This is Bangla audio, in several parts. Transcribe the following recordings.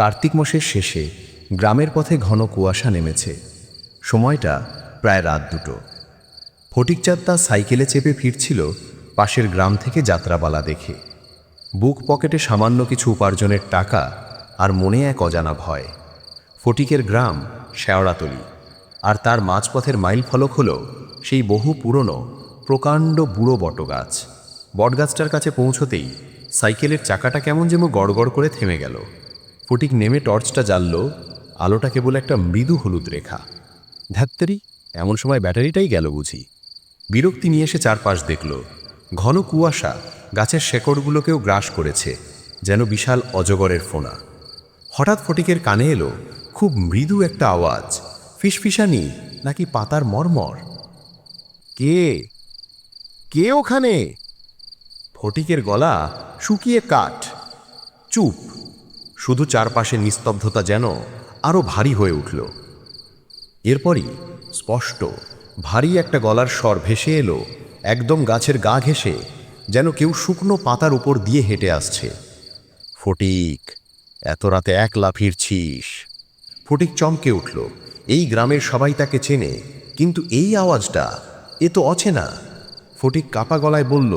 কার্তিক মাসের শেষে গ্রামের পথে ঘন কুয়াশা নেমেছে। সময়টা প্রায় রাত দুটো। ফটিকচাঁদ তার সাইকেলে চেপে ফিরছিল পাশের গ্রাম থেকে যাত্রাপালা দেখে। বুক পকেটে সামান্য কিছু উপার্জনের টাকা আর মনে এক অজানা ভয়। ফটিকের গ্রাম শেওড়াতলি, আর তার মাঝপথের মাইল ফলক হল সেই বহু পুরনো, প্রকাণ্ড বুড়ো বটগাছ। বটগাছটার কাছে পৌঁছতেই সাইকেলের চাকাটা কেমন যেন গড়গড় করে থেমে গেল। ফটিক নেমে টর্চটা জ্বালল, আলোটা কেবল একটা মৃদু হলুদ রেখা। ধ্যাত্তেরি, এমন সময় ব্যাটারিটাই গেল বুঝি। বিরক্তি নিয়ে এসে চারপাশ দেখল। ঘন কুয়াশা গাছের শেকড়গুলোকেও গ্রাস করেছে, যেন বিশাল অজগরের ফোনা। হঠাৎ ফটিকের কানে এলো খুব মৃদু একটা আওয়াজ, ফিসফিসানি নাকি পাতার মরমর। কে? কে ওখানে? ফটিকের গলা শুকিয়ে কাঠ। চুপ। শুধু চারপাশে নিস্তব্ধতা যেন আরও ভারী হয়ে উঠল। এরপরই স্পষ্ট, ভারী একটা গলার স্বর ভেসে এলো, একদম গাছের গা ঘেঁষে, যেন কেউ শুকনো পাতার উপর দিয়ে হেঁটে আসছে। ফটিক, এত রাতে একলা ফিরছিস? ফটিক চমকে উঠল। এই গ্রামের সবাই তাকে চেনে, কিন্তু এই আওয়াজটা, এ তো অচেনা। ফটিক কাপা গলায় বলল,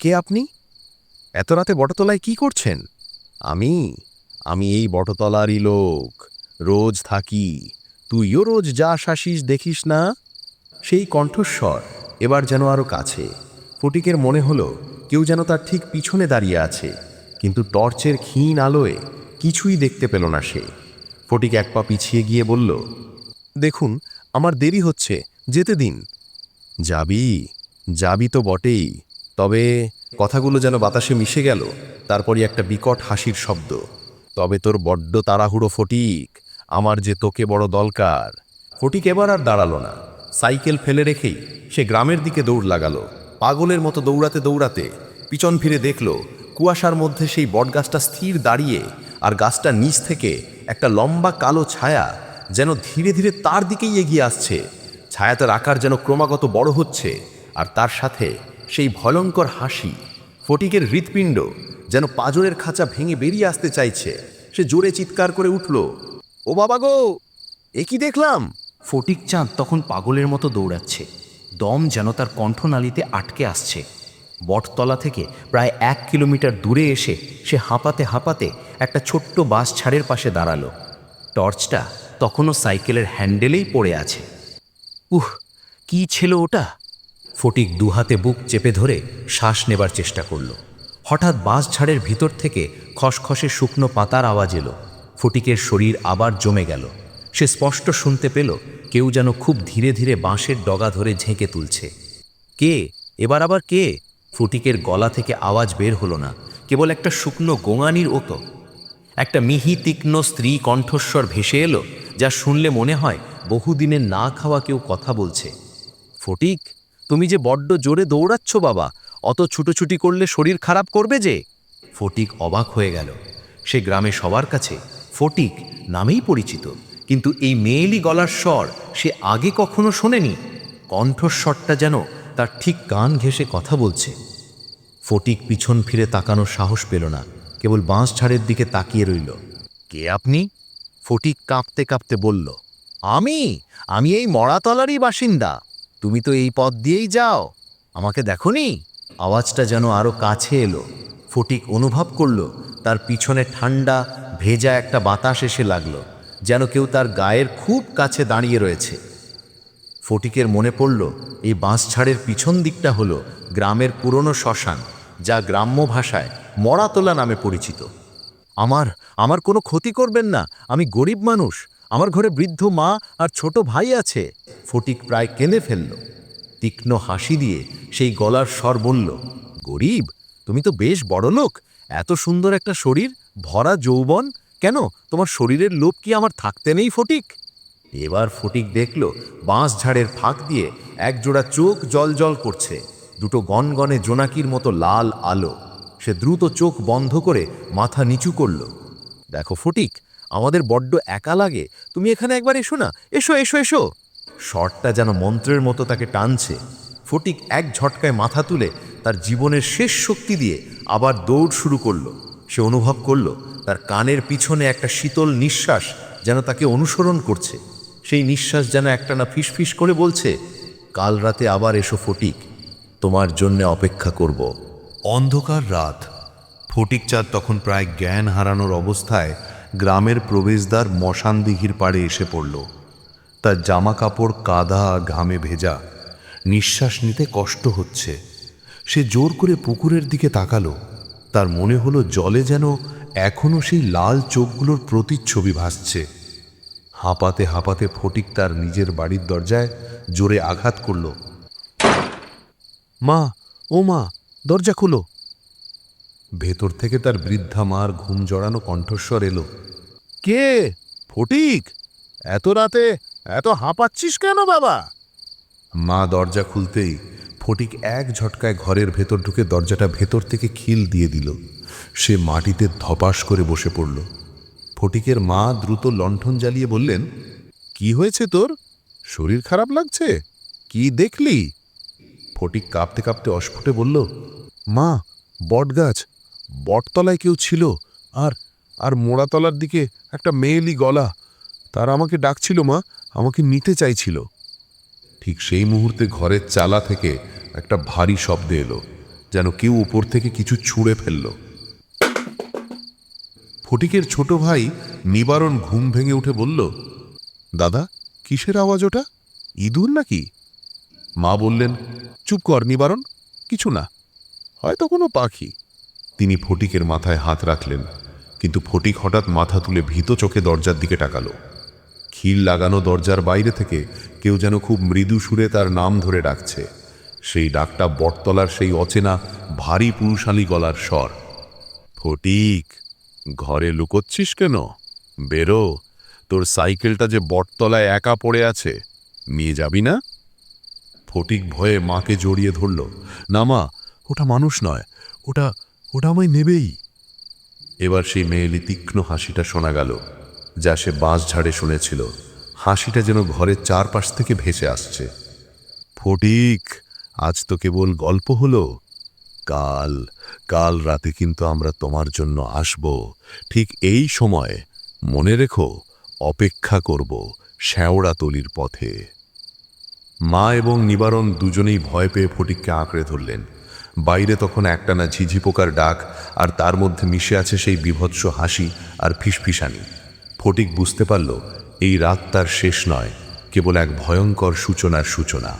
কে আপনি? এত রাতে বটতলায় কি করছেন? আমি আমি এই বটতলারই লোক। রোজ থাকি। তুইও রোজ যা আসিস দেখিস না? সেই কণ্ঠস্বর এবার যেন আরও কাছে। ফটিকের মনে হলো, কেউ যেন তার ঠিক পিছনে দাঁড়িয়ে আছে, কিন্তু টর্চের ক্ষীণ আলোয় কিছুই দেখতে পেল না সে। ফটিক এক পা পিছিয়ে গিয়ে বলল, দেখুন, আমার দেরি হচ্ছে, যেতে দিন। যাবি যাবি তো বটেই, তবে কথাগুলো যেন বাতাসে মিশে গেল, তারপরই একটা বিকট হাসির শব্দ। তবে তোর বড্ড তাড়াহুড়ো, ফটিক। আমার যে তোকে বড় দরকার। ফটিক এবার আর দাঁড়াল না। সাইকেল ফেলে রেখেই সে গ্রামের দিকে দৌড় লাগালো। পাগলের মতো দৌড়াতে দৌড়াতে পিছন ফিরে দেখল, কুয়াশার মধ্যে সেই বটগাছটা স্থির দাঁড়িয়ে আর গাছটার নিচ থেকে একটা লম্বা কালো ছায়া যেন ধীরে ধীরে তার দিকেই এগিয়ে আসছে। ছায়াটার আকার যেন ক্রমাগত বড় হচ্ছে আর তার সাথে সেই ভয়ঙ্কর হাসি ফটিকের হৃৎপিণ্ড যেন পাজরের খাঁচা ভেঙে বেরিয়ে আসতে চাইছে। সে জোরে চিৎকার করে উঠল, ও বাবা গো, এ কি দেখলাম? ফটিক চাঁদ তখন পাগলের মতো দৌড়াচ্ছে। দম যেন তার কণ্ঠনালীতে আটকে আসছে। বটতলা থেকে প্রায় এক কিলোমিটার দূরে এসে সে হাঁপাতে হাঁপাতে একটা ছোট্ট বাস ছাড়ের পাশে দাঁড়াল। টর্চটা তখনও সাইকেলের হ্যান্ডেলেই পড়ে আছে। উহ, কি ছিল ওটা? ফটিক দুহাতে বুক চেপে ধরে শ্বাস নেবার চেষ্টা করল। হঠাৎ বাস ঝাড়ের ভিতর থেকে খসখসে শুকনো পাতার আওয়াজ এলো। ফটিকের শরীর আবার জমে গেল। সে স্পষ্ট শুনতে পেল, কেউ যেন খুব ধীরে ধীরে বাঁশের ডগা ধরে ঝেঁকে তুলছে। কে? এবার আবার কে? ফটিকের গলা থেকে আওয়াজ বের হলো না, কেবল একটা শুকনো গোঙানির ওতো। একটা মিহি তীক্ষ্ণ স্ত্রী কণ্ঠস্বর ভেসে এলো, যা শুনলে মনে হয় বহুদিনের না খাওয়া কেউ কথা বলছে। ফটিক? তুমি যে বড্ড জোরে দৌড়াচ্ছ বাবা, অত ছুটোছুটি করলে শরীর খারাপ করবে যে? ফটিক অবাক হয়ে গেল। সে গ্রামে সবার কাছে ফটিক নামেই পরিচিত, কিন্তু এই মেয়েলি গলার স্বর সে আগে কখনো শোনেনি। কণ্ঠস্বরটা যেন তার ঠিক কান ঘেঁষে কথা বলছে। ফটিক পিছন ফিরে তাকানোর সাহস পেল না, কেবল বাঁশ ছাড়ের দিকে তাকিয়ে রইল। কে আপনি? ফটিক কাঁপতে কাঁপতে বলল। আমি? আমি এই মরাতলারই বাসিন্দা। তুমি তো এই পথ দিয়েই যাও। আমাকে দেখনি? আওয়াজটা যেন আরও কাছে এলো, ফটিক অনুভব করল, তার পিছনে ঠান্ডা ভেজা একটা বাতাস এসে লাগল, যেন কেউ তার গায়ের খুব কাছে দাঁড়িয়ে রয়েছে। ফটিকের মনে পড়ল, এই বাঁশঝাড়ের পিছন দিকটা হলো গ্রামের পুরনো শ্মশান, যা গ্রাম্য ভাষায় মরাতলা নামে পরিচিত। আমার আমার কোনো ক্ষতি করবেন না, আমি গরিব মানুষ আমার ঘরে বৃদ্ধ মা আর ছোট ভাই আছে। ফটিক প্রায় কেঁদে ফেলল। তীক্ষ্ণ হাসি দিয়ে সেই গলার স্বর বলল, গরিব, তুমি তো বেশ বড় লোক। এত সুন্দর একটা শরীর, ভরা যৌবন। কেন, তোমার শরীরের লোভ কি আমার থাকতে নেই ফটিক? এবার ফটিক দেখল, বাঁশ ঝাড়ের ফাঁক দিয়ে একজোড়া চোখ জল জল করছে। দুটো গনগনে জোনাকির মতো লাল আলো। সে দ্রুত চোখ বন্ধ করে মাথা নিচু করল। দেখো ফটিক আমাদের বড্ড একা লাগে। তুমি এখানে একবার এসো না। এসো এসো এসো। শটটা যেন মন্ত্রের মতো তাকে টানছে। ফটিক এক ঝটকায় মাথা তুলে তার জীবনের শেষ শক্তি দিয়ে আবার দৌড় শুরু করল। সে অনুভব করল তার কানের পিছনে একটা শীতল নিঃশ্বাস যেন তাকে অনুসরণ করছে। সেই নিঃশ্বাস যেন একটানা ফিসফিস করে বলছে, কাল রাতে আবার এসো ফটিক। তোমার জন্য অপেক্ষা করব। অন্ধকার রাত। ফটিকচাঁদ তখন প্রায় জ্ঞান হারানোর অবস্থায় গ্রামের প্রবেশদ্বার মশান দিঘির পাড়ে এসে পড়ল। তার জামা কাপড় কাদা ঘামে ভেজা। নিঃশ্বাস নিতে কষ্ট হচ্ছে। সে জোর করে পুকুরের দিকে তাকালো। তার মনে হলো জলে যেন এখনও সেই লাল চোখগুলোর প্রতিচ্ছবি ভাসছে। হাঁপাতে হাঁপাতে ফটিক তার নিজের বাড়ির দরজায় জোরে আঘাত করল। মা, ও মা, দরজা খুলো। ভেতর থেকে তার বৃদ্ধা মার ঘুম জড়ানো কণ্ঠস্বর এলো। কে? ফটিক? এত রাতে এত হাঁপাচ্ছিস কেন বাবা? মা দরজা খুলতেই ফটিক এক ঝটকায় ঘরের ভেতর ঢুকে দরজাটা ভেতর থেকে খিল দিয়ে দিল। সে মাটিতে ধপাস করে বসে পড়ল। ফটিকের মা দ্রুত লণ্ঠন জ্বালিয়ে বললেন, কি হয়েছে তোর? শরীর খারাপ লাগছে? কি দেখলি? ফটিক কাঁপতে কাঁপতে অস্ফুটে বলল, মা, বটগাছ বটতলায় কেউ ছিল? আর আর মোড়াতলার দিকে একটা মেয়েলি গলা। তারা আমাকে ডাকছিল, মা। আমাকে নিতে চাইছিল। ঠিক সেই মুহূর্তে ঘরের চালা থেকে একটা ভারী শব্দ এলো, যেন কেউ উপর থেকে কিছু ছুঁড়ে ফেলল। ফটিকের ছোট ভাই নিবারণ ঘুম ভেঙে উঠে বলল, দাদা, কিসের আওয়াজ ওটা? ইঁদুর নাকি? মা বললেন, চুপ কর নিবারণ, কিছু না। হয়তো কোনো পাখি। তিনি ফটিকের মাথায় হাত রাখলেন, কিন্তু ফটিক হঠাৎ মাথা তুলে ভীত চোখে দরজার দিকে টাকালো খিল লাগানো দরজার বাইরে থেকে কেউ যেন খুব মৃদু সুরে তার নাম ধরে ডাকছে। সেই ডাকটা বটতলার সেই অচেনা, ভারী পুরুষালী গলার স্বর। ফটিক, ঘরে লুকোচ্ছিস কেন? বেরো, তোর সাইকেলটা যে বটতলায় একা পড়ে আছে, নিয়ে যাবি না? ফটিক ভয়ে মাকে জড়িয়ে ধরল। না মা, ওটা মানুষ নয়, ওটা ওটা আমায় নেবেই। এবার সেই মেয়েলি তীক্ষ্ণ হাসিটা শোনা গেল, যা সে বাঁশ ঝাড়ে শুনেছিল। হাসিটা যেন ঘরের চারপাশ থেকে ভেসে আসছে। ফটিক, আজ তো কেবল গল্প হলো। কাল কাল রাতে কিন্তু আমরা তোমার জন্য আসব। ঠিক এই সময়, মনে রেখো, অপেক্ষা করব শ্যাওড়াতলির পথে। মা এবং নিবারণ দুজনেই ভয় পেয়ে ফটিককে আঁকড়ে ধরলেন। বাইরে তখন একটানা ঝিঝি পোকার ডাক আর তার মধ্যে মিশে আছে সেই বিভৎস হাসি আর ফিসফিসানি। ফটিক বুঝতে পারল, এই রাত তার শেষ নয়, কেবল এক ভয়ঙ্কর সূচনার সূচনা।